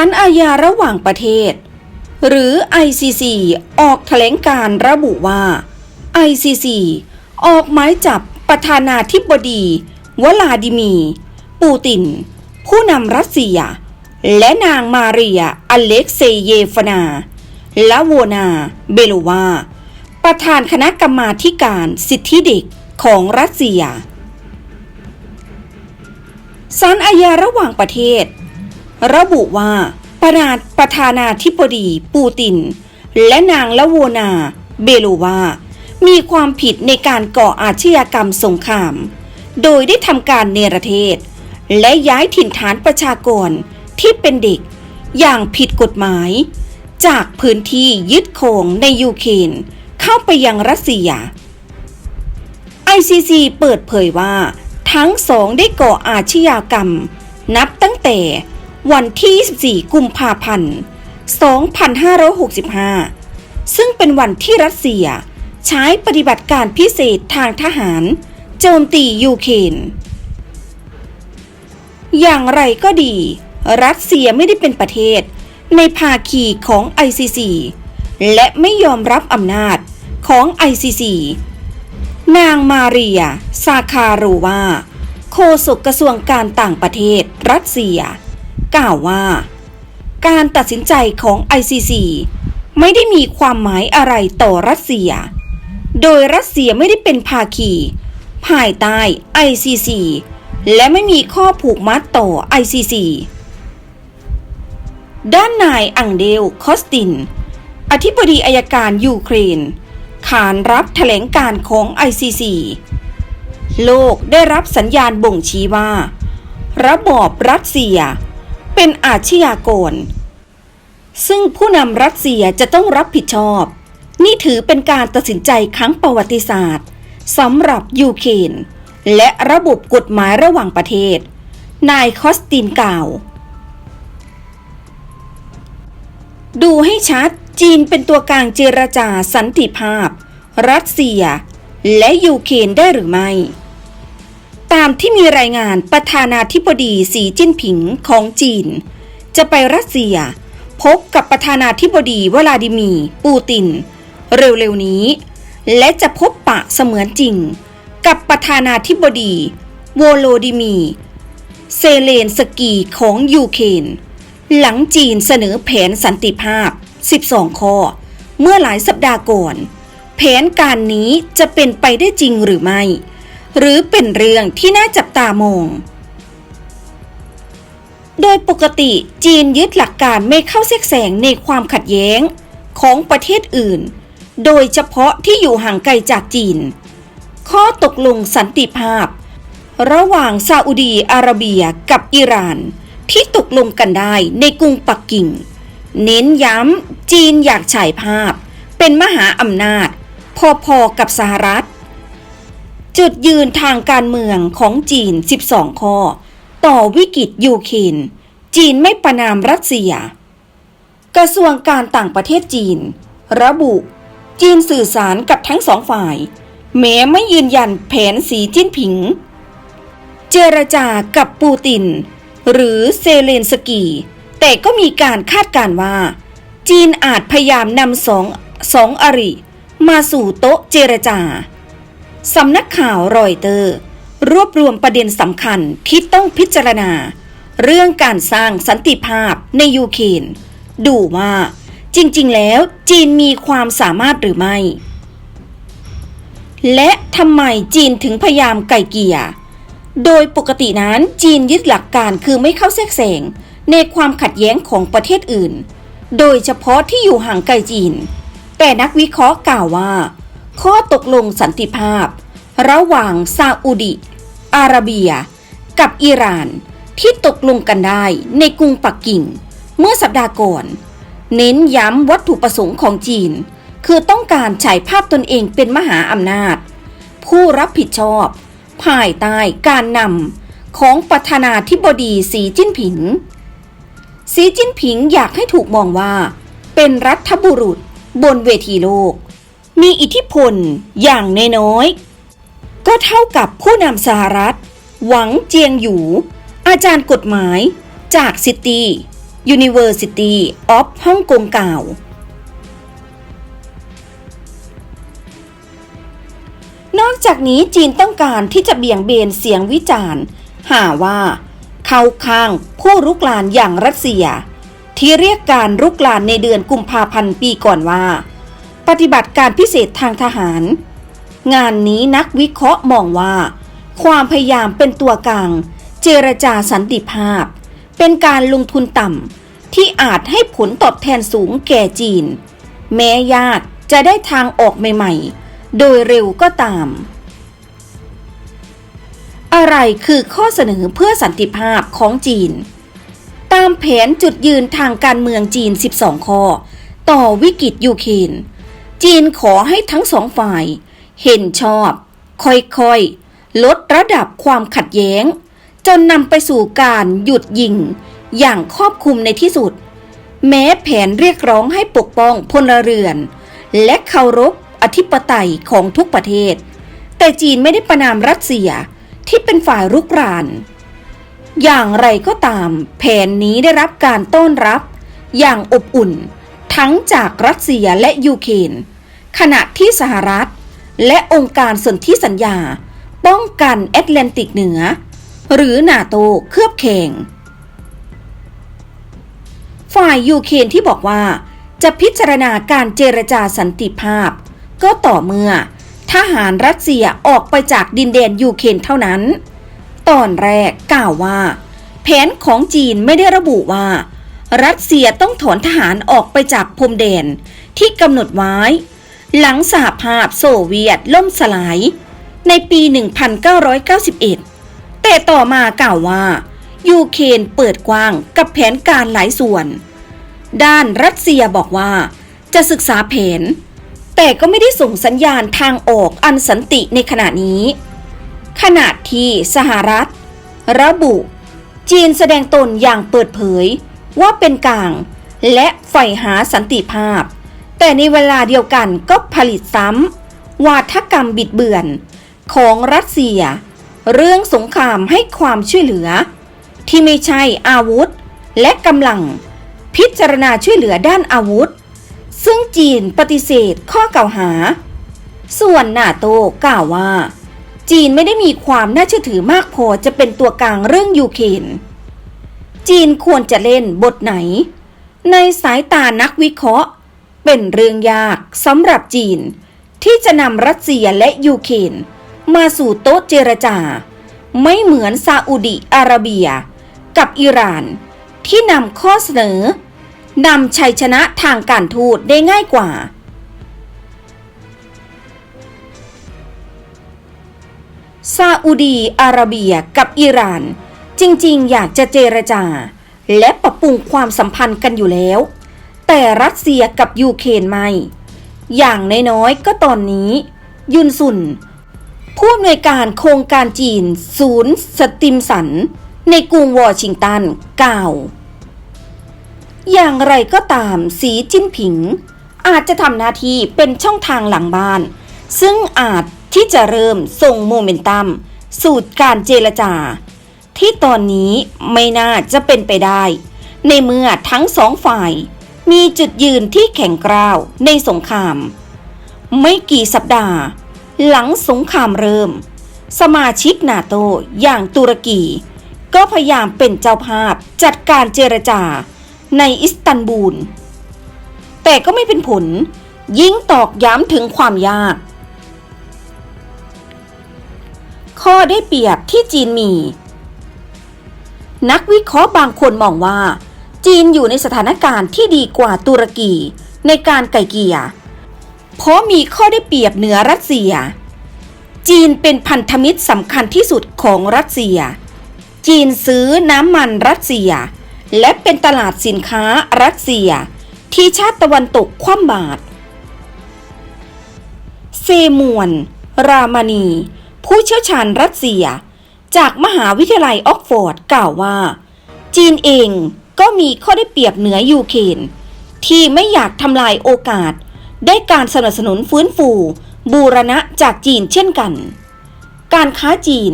ศาลอาญาระหว่างประเทศ หรือ ICC ออกแถลงการระบุว่า ICC ออกหมายจับประธานาธิบดี วลาดิมีร์ปูติน ผู้นำรัสเซีย และนางมาเรีย อเล็กเซเยฟนาแลาโวนา เบโลวา ประธานคณะกรรมาธิการสิทธิเด็กของรัสเซียศาลอาญาระหว่างประเทศ ระบุว่าประธาประธานาธิบดีปูติน และนางละโวนา เบโลวา มีความผิดในการก่ออาชญากรรมสงคราม โดยได้ทำการเนรเทศ และย้ายถิ่นฐานประชากรที่เป็นเด็กอย่างผิดกฎหมาย จากพื้นที่ยึดโคงในยูเครนเข้าไปยังรัสเซีย ICC เปิดเผยว่า ทั้งสองได้ก่ออาชญากรรม นับตั้งแต่ วันที่ 24 กุมภาพันธ์ 2565 ซึ่งเป็นวันที่รัสเซียใช้ปฏิบัติการพิเศษทางทหาร โจมตียูเครน อย่างไรก็ดี รัสเซียไม่ได้เป็นประเทศ ในภาคีของ ICC และไม่ยอมรับอำนาจของ ICC นางมาเรีย ซาคาโรวา โฆษกกระทรวงการต่างประเทศ รัสเซีย กล่าวว่า การตัดสินใจของ ICC ไม่ได้มีความหมายอะไรต่อรัสเซีย โดยรัสเซียไม่ได้เป็นภาคี ภายใต้ ICC และไม่มีข้อผูกมัดต่อ ICC ด้านนายอังเดล คอสติน อธิบดีอายการยูเครน ขานรับแถลงการของ ICC โลกได้รับสัญญาณบ่งชี้ว่า ระบอบรัสเซีย เป็นอาชญากร ซึ่งผู้นำรัสเซียจะต้องรับผิดชอบ นี่ถือเป็นการตัดสินใจครั้งประวัติศาสตร์สำหรับยูเครนและระบบกฎหมายระหว่างประเทศ นายคอสตินกล่าว ดูให้ชัดจีนเป็นตัวกลางเจรจาสันติภาพ รัสเซีย และยูเครนได้หรือไม่ ตามที่มีรายงานประธานาธิบดีสีจิ้นผิงของจีน จะไปรัสเซีย พบกับประธานาธิบดีวลาดิมีร์ปูติน เร็วๆนี้ และจะพบปะเสมือนจริง กับประธานาธิบดีโวโลดิมีร์เซเลนสกีของยูเครนหลังจีนเสนอแผนสันติภาพ 12 ข้อ เมื่อหลายสัปดาห์ก่อน แผนการนี้จะเป็นไปได้จริงหรือไม่ หรือเป็นเรื่องที่น่าจับตามอง โดยปกติจีนยึดหลักการไม่เข้าแทรกแซงในความขัดแย้งของประเทศอื่น โดยเฉพาะที่อยู่ห่างไกลจากจีน ข้อตกลงสันติภาพ ระหว่างซาอุดีอาระเบียกับอิหร่านที่ตกลงกันได้ในกรุงปักกิ่ง เน้นย้ำจีนอยากฉายภาพ เป็นมหาอำนาจ พอๆกับสหรัฐ จุดยืนทางการเมืองของจีน 12 ข้อ ต่อวิกฤตยูเครนจีนไม่ประนามรัสเซีย กระทรวงการต่างประเทศจีน ระบุ จีนสื่อสารกับทั้งสองฝ่าย แม้ไม่ยืนยันแผนสีจิ้นผิง เจรจากับปูติน หรือเซเลนสกี แต่ก็มีการคาดการว่า จีนอาจพยายามนำสองสองอริ มาสู่โต๊ะเจรจา สำนักข่าวรอยเตอร์ รวบรวมประเด็นสำคัญที่ต้องพิจารณา เรื่องการสร้างสันติภาพในยูเครนดูว่า จริงๆ แล้วจีนมีความสามารถหรือไม่ และทำไมจีนถึงพยายามไก่เกี่ย โดยปกตินั้นจีนยึดหลักการคือไม่เข้าแทรกแซงในความขัดแย้งของประเทศอื่น โดยเฉพาะที่อยู่ห่างไกลจีน แต่นักวิเคราะห์กล่าวว่า ข้อตกลงสันติภาพ ระหว่างซาอุดิ อาระเบีย กับอิหร่าน ที่ตกลงกันได้ในกรุงปักกิ่ง เมื่อสัปดาห์ก่อน เน้นย้ำวัตถุประสงค์ของจีน คือต้องการฉายภาพตนเองเป็นมหาอำนาจ ผู้รับผิดชอบ ภายใต้การนำของประธานาธิบดีสีจิ้นผิง สีจิ้นผิงอยากให้ถูกมองว่า เป็นรัฐบุรุษบนเวทีโลก มีอิทธิพลอย่างนน้อย ก็เท่ากับผู้นำสหรัฐ หวังเจียงอยู่อาจารย์กฎหมายจากซิตี้ University of ฮ่องกงกล่าว นอกจากนี้จีนต้องการที่จะเบี่ยงเบนเสียงวิจารณ์ หาว่า เข้าข้างผู้รุกรานอย่างรัสเซีย ที่เรียกการรุกรานในเดือนกุมภาพันธ์ปีก่อนว่า ปฏิบัติการพิเศษทางทหาร งานนี้นักวิเคราะห์มองว่า ความพยายามเป็นตัวกลาง เจรจาสันติภาพ เป็นการลงทุนต่ำที่อาจให้ผลตอบแทนสูงแก่จีน แม้ยากจะได้ทางออกใหม่ๆ โดยเร็วก็ตาม อะไรคือข้อเสนอเพื่อสันติภาพของจีน ตามแผนจุดยืนทางการเมืองจีน 12 ข้อ ต่อวิกฤตยูเครน จีนขอให้ทั้งสองฝ่าย เห็นชอบ ค่อยๆ ลดระดับความขัดแย้ง จนนำไปสู่การหยุดยิง อย่างครอบคลุมในที่สุด แม้แผนเรียกร้องให้ปกป้องพลเรือน และเคารพอธิปไตยของทุกประเทศ แต่จีนไม่ได้ประนามรัสเซียที่เป็นฝ่ายรุกราน อย่างไรก็ตาม แผนนี้ได้รับการต้อนรับ อย่างอบอุ่น ทั้งจากรัสเซียและยูเครนขณะที่สหรัฐ และองค์การสนธิสัญญา ป้องกันแอตแลนติกเหนือ หรือนาโตเคลือบแข่งฝ่ายยูเครนที่บอกว่า จะพิจารณาการเจรจาสันติภาพ ก็ต่อเมื่อ ทหารรัสเซียออกไปจากดินแดนยูเครนเท่านั้น ตอนแรกกล่าวว่า แผนของจีนไม่ได้ระบุว่า รัสเซียต้องถอนทหารออกไปจากพรมแดนที่กำหนดไว้ หลังสหภาพโซเวียตล่มสลาย ในปี 1991 แต่ต่อมากล่าวว่า ยูเครนเปิดกว้างกับแผนการหลายส่วน ด้านรัสเซียบอกว่า จะศึกษาแผน แต่ก็ไม่ได้ส่งสัญญาณทางออกอันสันติในขณะนี้ ขณะที่สหรัฐ ระบุ จีนแสดงตนอย่างเปิดเผย ว่าเป็นกลาง และใฝ่หาสันติภาพ แต่ในเวลาเดียวกันก็ผลิตซ้ำวาทกรรมบิดเบือน ของรัสเซีย เรื่องสงครามให้ความช่วยเหลือ ที่ไม่ใช่อาวุธ และกำลัง พิจารณาช่วยเหลือด้านอาวุธ ซึ่งจีนปฏิเสธข้อกล่าวหา ส่วนนาโตกล่าวว่าจีนไม่ได้มีความน่าเชื่อถือมากพอจะเป็นตัวกลางเรื่องยูเครน จีนควรจะเล่นบทไหน ในสายตานักวิเคราะห์ เป็นเรื่องยากสำหรับจีน ที่จะนำรัสเซียและยูเครนมาสู่โต๊ะเจรจา ไม่เหมือนซาอุดิอาระเบีย กับอิหร่าน ที่นำข้อเสนอนำชัยชนะทางการทูตได้ง่ายกว่า ซาอุดีอาระเบียกับอิหร่าน จริงๆ อยากจะเจรจา และปรับปรุงความสัมพันธ์กันอยู่แล้ว แต่รัสเซียกับยูเครนไม่ อย่างน้อยๆ ก็ตอนนี้ ยุนสุน ผู้อำนวยการโครงการจีน ศูนย์สติมสัน ในกรุงวอชิงตันกล่าว อย่างไรก็ตามสีจิ้นผิง อาจจะทำหน้าที่เป็นช่องทางหลังบ้าน ซึ่งอาจที่จะเริ่มส่งโมเมนตัม สู่การเจรจา ที่ตอนนี้ไม่น่าจะเป็นไปได้ ในเมื่อทั้งสองฝ่าย มีจุดยืนที่แข็งกร้าวในสงคราม ไม่กี่สัปดาห์ หลังสงครามเริ่ม สมาชิกนาโตอย่างตุรกี ก็พยายามเป็นเจ้าภาพจัดการเจรจาในอิสตันบูล แต่ก็ไม่เป็นผลยิ่งตอกย้ำถึงความยาก ข้อได้เปรียบที่จีนมี นักวิเคราะห์บางคนมองว่า จีนอยู่ในสถานการณ์ที่ดีกว่าตุรกีในการไก่เกี่ยเพราะมีข้อได้เปรียบเหนือรัสเซีย จีนเป็นพันธมิตรสำคัญที่สุดของรัสเซีย จีนซื้อน้ำมันรัสเซีย และเป็นตลาดสินค้ารัสเซีย ที่ชาติตะวันตกคว่ำบาตรเซมวน รามานี ผู้เชี่ยวชาญรัสเซีย จากมหาวิทยาลัยออกฟอร์ดกล่าวว่า จีนเองก็มีข้อได้เปรียบเหนือยูเครนที่ไม่อยากทำลายโอกาส ได้การสนับสนุนฟื้นฟู บูรณะจากจีนเช่นกัน การค้าจีน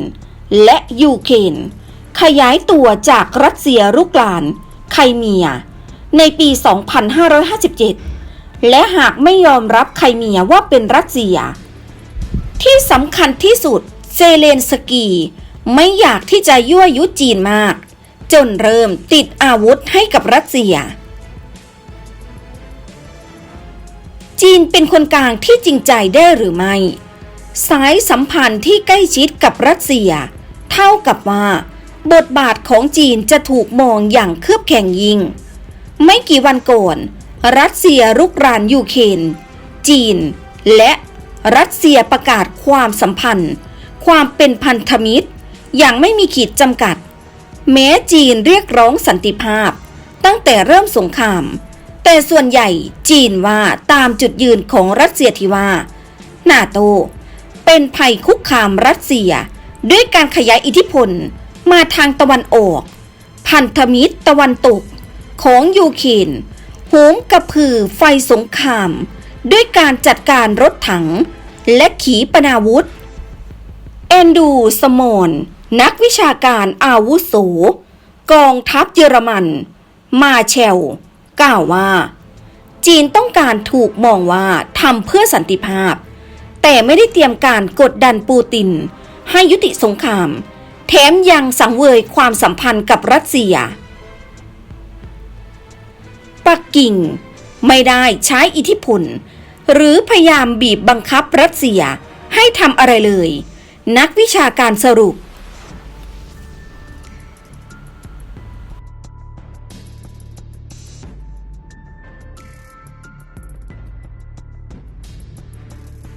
และยูเครนขยายตัวจากรัสเซียรุกรานไครเมีย ในปี 2557 และหากไม่ยอมรับไครเมียว่าเป็นรัสเซีย ที่สำคัญที่สุดเซเลนสกี ไม่อยากที่จะยั่วยุจีนมาก จนเริ่มติดอาวุธให้กับรัสเซีย จีนเป็นคนกลางที่จริงใจได้หรือไม่ สายสัมพันธ์ที่ใกล้ชิดกับรัสเซีย เท่ากับว่า บทบาทของจีนจะถูกมองอย่างเครือบแข่งยิง ไม่กี่วันก่อน รัสเซียรุกรานยูเครนจีน และรัสเซียประกาศความสัมพันธ์ ความเป็นพันธมิตร อย่างไม่มีขีดจำกัด แม้จีนเรียกร้องสันติภาพ ตั้งแต่เริ่มสงคราม แต่ส่วนใหญ่จีนว่าตามจุดยืนของรัสเซียที่ว่า นาโต เป็นภัยคุกคามรัสเซีย ด้วยการขยายอิทธิพลมาทางตะวันออก พันธมิตรตะวันตกของยูเครนโหมกระพือไฟสงคราม ด้วยการจัดการรถถัง และขีปนาวุธแอนดูสมอน นักวิชาการอาวุโส กองทัพเยอรมัน มาเชล กล่าวว่า จีนต้องการถูกมองว่าทำเพื่อสันติภาพ แต่ไม่ได้เตรียมการกดดันปูติน ให้ยุติสงคราม แถมยังสังเวยความสัมพันธ์กับรัสเซีย ปักกิ่งไม่ได้ใช้อิทธิพล หรือพยายามบีบบังคับรัสเซียให้ทำอะไรเลย นักวิชาการสรุป